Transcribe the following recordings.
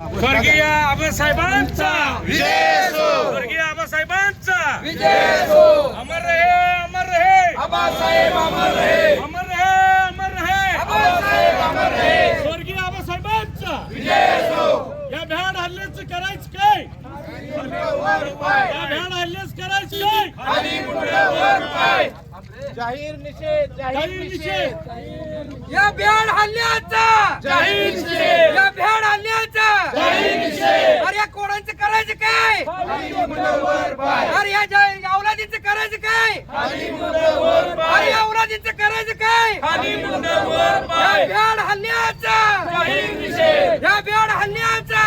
स्वर्गीय आबासाहेबांचा. विजय असो स्वर्गीय आबासाहेबांचा. विजय असो अमर रहे अमर रहे. आबासाहेब अमर रहे. अमर रहे अमर रहे. आबासाहेब अमर रहे. स्वर्गीय आबासाहेबांचा. विजय असो या भ्याड हल्ल्याचं करायचं काय? या भ्याड हल्ल्याच करायचं काय? खाली मुंड्यावर पाय जाहीर निषेध जाहीर जाहीर निषेध. निषेध. या भ्याड हल्ल्याचा. जाहीर निषेध. या भ्याड हल्ल्याचा जाहीर निषेध अरे या कोणाचं करायचं काय? खाली मुंड्यावर अरे या जा- करायचं काय? खाली अरे पाय करायचं काय? हल्ल्याचा. या हल्ल्याचा.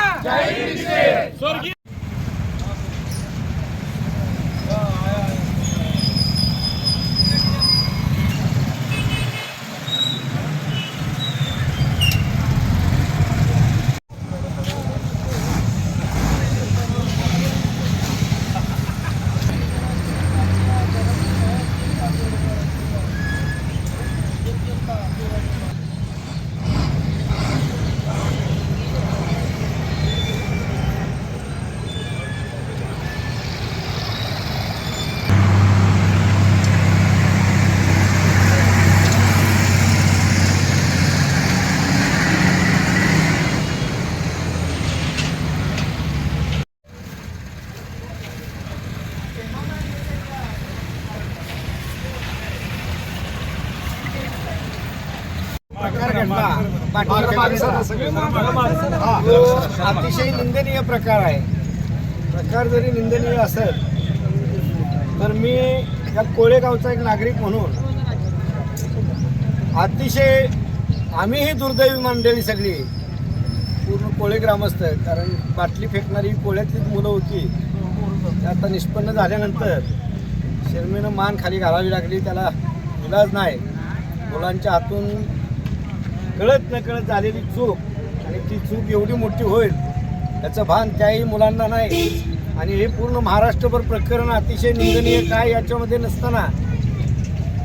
स्वर्गीय प्रकार घडला तो अतिशय निंदनीय प्रकार आहे. प्रकार जरी निंदनीय असेल तर मी या कोळेगावचा एक नागरिक म्हणून अतिशय आम्हीही दुर्दैवी मंडळी सगळी. पूर्ण कोळे ग्रामस्थ कारण बाटली फेकणारी कोळ्यातलीच मुलं होती. आता निष्पन्न झाल्यानंतर शर्मेनं मान खाली घालावी लागली. त्याला इलाज नाही. मुलांच्या हातून कळत न कळत झालेली चूक आणि ती चूक एवढी मोठी होईल याचं भान त्याही मुलांना नाही. आणि हे पूर्ण महाराष्ट्रभर प्रकरण अतिशय निंदनीय काय याच्यामध्ये नसताना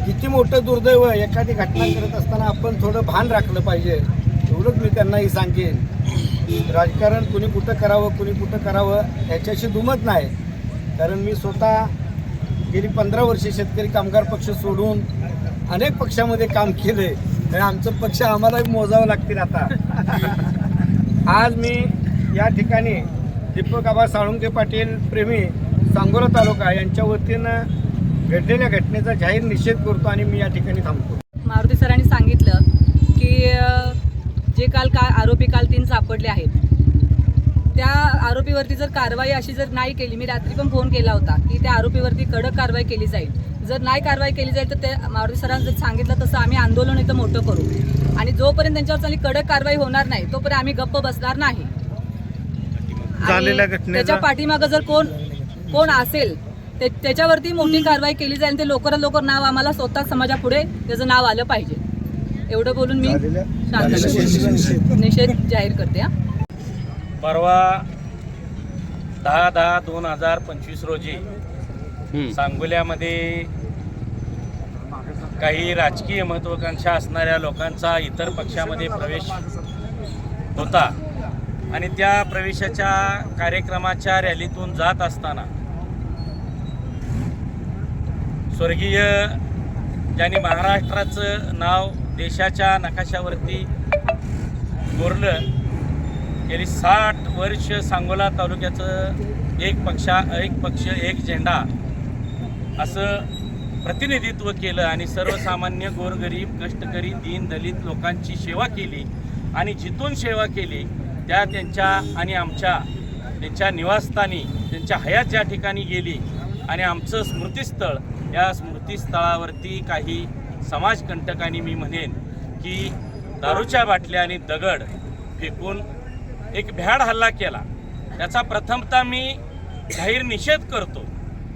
किती मोठं दुर्दैव एखादी घटना करत असताना आपण थोडं भान राखलं पाहिजे एवढंच मी त्यांनाही सांगेन. राजकारण कुणी कुठं करावं कुणी कुठं करावं याच्याशी दुमत नाही. कारण मी स्वतः गेली पंधरा वर्षे शेतकरी कामगार पक्ष सोडून अनेक पक्षामध्ये काम केले आणि आमचं पक्ष आम्हाला मोजावं लागतील आता. आज मी या ठिकाणी दीपक आबा साळुंके पाटील प्रेमी सांगोला तालुका यांच्या वतीनं घडलेल्या घटनेचा जाहीर निषेध करतो आणि मी या ठिकाणी थांबतो. मारुती सरांनी सांगितलं की जे काल का आरोपी काल तीन सापडले आहेत. त्या आरोपीवरती जर कारवाई अशी जर नाही केली मी रात्री पण फोन केला होता की त्या आरोपीवरती कडक कारवाई केली जाईल. जर नाही कारवाई केली जाईल तर ते मारुती सरांनी जर सांगितलं तसं आम्ही आंदोलन इथं मोठं करू. आणि जोपर्यंत त्यांच्यावर चांगली कडक कारवाई होणार नाही तोपर्यंत आम्ही गप्प बसणार नाही. झालेल्या त्याच्या पाठीमागं जर कोण कोण असेल ते त्याच्यावरती मोठी कारवाई केली जाईल ते लवकरात लवकर नाव आम्हाला स्वतः समाजापुढे त्याचं नाव आलं पाहिजे. एवढं बोलून मी शांत. निषेध जाहीर करते हा. परवा दहा दहा दोन हजार पंचवीस रोजी सांगोल्यामध्ये काही राजकीय महत्वाकांक्षा असणाऱ्या लोकांचा इतर पक्षामध्ये प्रवेश होता. आणि त्या प्रवेशाच्या कार्यक्रमाच्या रॅलीतून जात असताना स्वर्गीय ज्यांनी महाराष्ट्राचं नाव देशाच्या नकाशावरती कोरलं गेली साठ वर्ष सांगोला तालुक्याचं एक पक्षा एक पक्ष एक झेंडा असं प्रतिनिधित्व केलं आणि सर्वसामान्य गोरगरीब कष्टकरी दीन दलित लोकांची सेवा केली आणि जिथून सेवा केली त्या त्यांच्या आणि आमच्या त्यांच्या निवासस्थानी त्यांच्या हयात ज्या ठिकाणी गेली आणि आमचं स्मृतिस्थळ या स्मृतिस्थळावरती काही समाजकंटकांनी मी म्हणेन की दारूच्या बाटल्या आणि दगड फेकून एक भ्याड हल्ला केला. त्याचा प्रथमतः मी जाहीर निषेध करतो.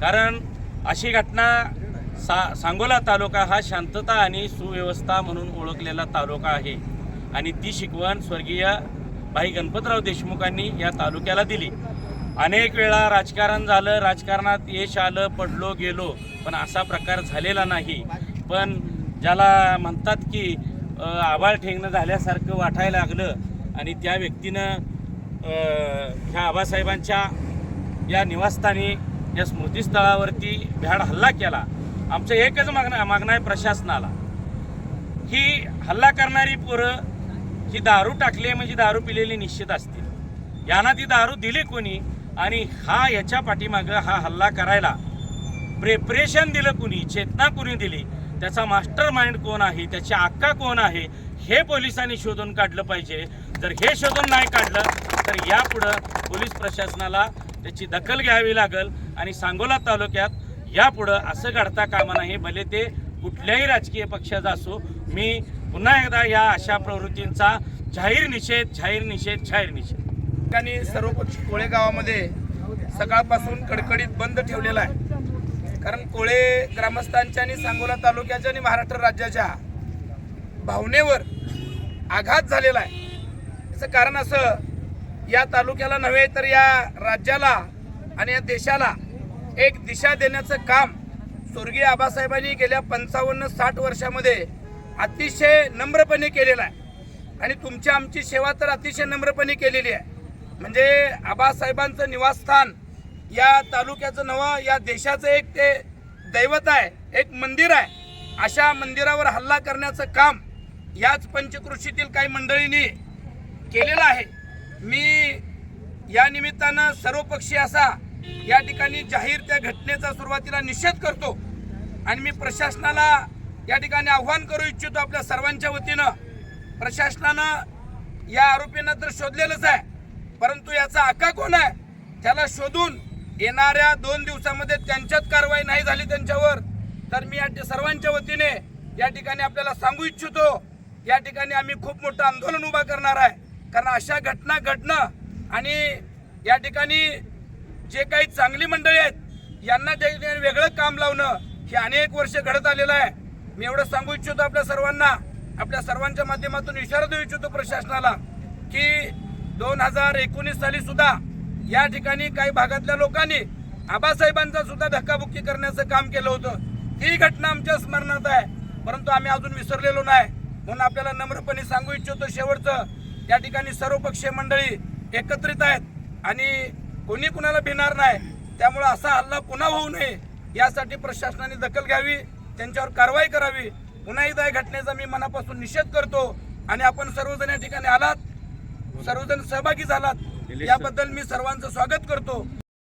कारण अशी घटना सा सांगोला तालुका हा शांतता आणि सुव्यवस्था म्हणून ओळखलेला तालुका आहे. आणि ती शिकवण स्वर्गीय भाई गणपतराव देशमुखांनी या तालुक्याला दिली. अनेक वेळा राजकारण झालं राजकारणात यश आलं पडलो गेलो पण असा प्रकार झालेला नाही. पण ज्याला म्हणतात की आबाळ आभाळ ठेंगणं झाल्यासारखं वाटायला लागलं आणि त्या व्यक्तीनं ह्या आबासाहेबांच्या या निवासस्थानी या स्मृतीस्थळावरती भ्याड हल्ला केला. आमचं एकच मागणं मागणं आहे प्रशासनाला. ही हल्ला करणारी पोरं ही दारू टाकली आहे म्हणजे दारू पिलेली निश्चित असतील. यांना ती दारू दिली कोणी आणि हा याच्या पाठीमागं हा हल्ला करायला प्रेपरेशन दिलं कुणी चेतना कुणी दिली त्याचा मास्टर माइंड कोण आहे त्याची अक्का कोण आहे हे पोलिसांनी शोधून काढलं पाहिजे. जर हे शोधून नाही काढलं तर यापुढं पोलीस प्रशासनाला त्याची दखल घ्यावी लागेल. आणि सांगोला तालुक्यात यापुढं असं घडता कामा नाही भले ते कुठल्याही राजकीय पक्षाचा असो मी पुन्हा एकदा या अशा प्रवृत्तींचा जाहीर निषेध जाहीर निषेध जाहीर निषेध. ठिकाणी सर्वपक्ष कोळे गावामध्ये सकाळपासून कडकडीत बंद ठेवलेला आहे. कारण कोळे ग्रामस्थांच्या आणि सांगोला तालुक्याच्या आणि महाराष्ट्र राज्याच्या भावनेवर आघात झालेला आहे. याचं कारण असं या तालुक्याला नव्हे तर या राज्याला आणि या देशाला एक दिशा देण्याचं काम स्वर्गीय आबासाहेबांनी गेल्या पंचावन्न साठ वर्षामध्ये अतिशय नम्रपणे केलेलं आहे. आणि तुमची आमची सेवा तर अतिशय नम्रपणे केलेली आहे. म्हणजे आबासाहेबांचं निवासस्थान या तालुक्याचं नवं या देशाचं एक ते दैवत आहे एक मंदिर आहे. अशा मंदिरावर हल्ला करण्याचं काम याच पंचकृषीतील काही मंडळींनी केलेलं आहे. मी या निमित्तानं सर्वपक्षीय असा या ठिकाणी जाहीर त्या घटनेचा सुरुवातीला निषेध करतो. आणि मी प्रशासनाला या ठिकाणी आव्हान करू इच्छितो आपल्या सर्वांच्या वतीनं. प्रशासनानं या आरोपींना तर शोधलेलंच आहे. परंतु याचा आका कोण आहे? त्याला शोधून येणाऱ्या दोन दिवसामध्ये त्यांच्यात कारवाई नाही झाली त्यांच्यावर तर मी या सर्वांच्या वतीने या ठिकाणी आपल्याला सांगू इच्छितो या ठिकाणी आम्ही खूप मोठं आंदोलन उभा करणार आहे. कारण अशा घटना घडणं आणि या ठिकाणी जे काही चांगली मंडळी आहेत यांना त्या ठिकाणी वेगळं काम लावणं हे अनेक वर्ष घडत आलेलं आहे. मी एवढं सांगू इच्छितो आपल्या सर्वांना आपल्या सर्वांच्या माध्यमातून इशारा देऊ इच्छितो प्रशासनाला की दोन हजार एकोणीस साली सुद्धा या ठिकाणी काही भागातल्या लोकांनी आबासाहेबांचा सुद्धा धक्काबुक्की करण्याचं काम केलं होतं. ही घटना आमच्या स्मरणात आहे. परंतु आम्ही अजून विसरलेलो नाही. म्हणून आपल्याला नम्रपणे सांगू इच्छितो शेवटचं या ठिकाणी सर्वपक्षीय मंडळी एकत्रित आहेत. आणि कोणी कुणाला भिणार नाही. त्यामुळे असा हल्ला पुन्हा होऊ नये. यासाठी प्रशासनाने दखल घ्यावी त्यांच्यावर कारवाई करावी. पुन्हा एकदा या घटनेचा मी मनापासून निषेध करतो आणि आपण सर्वजण या ठिकाणी आलात. सर्वजण सहभागी झालात. याबद्दल मी सर्वांचं स्वागत करतो.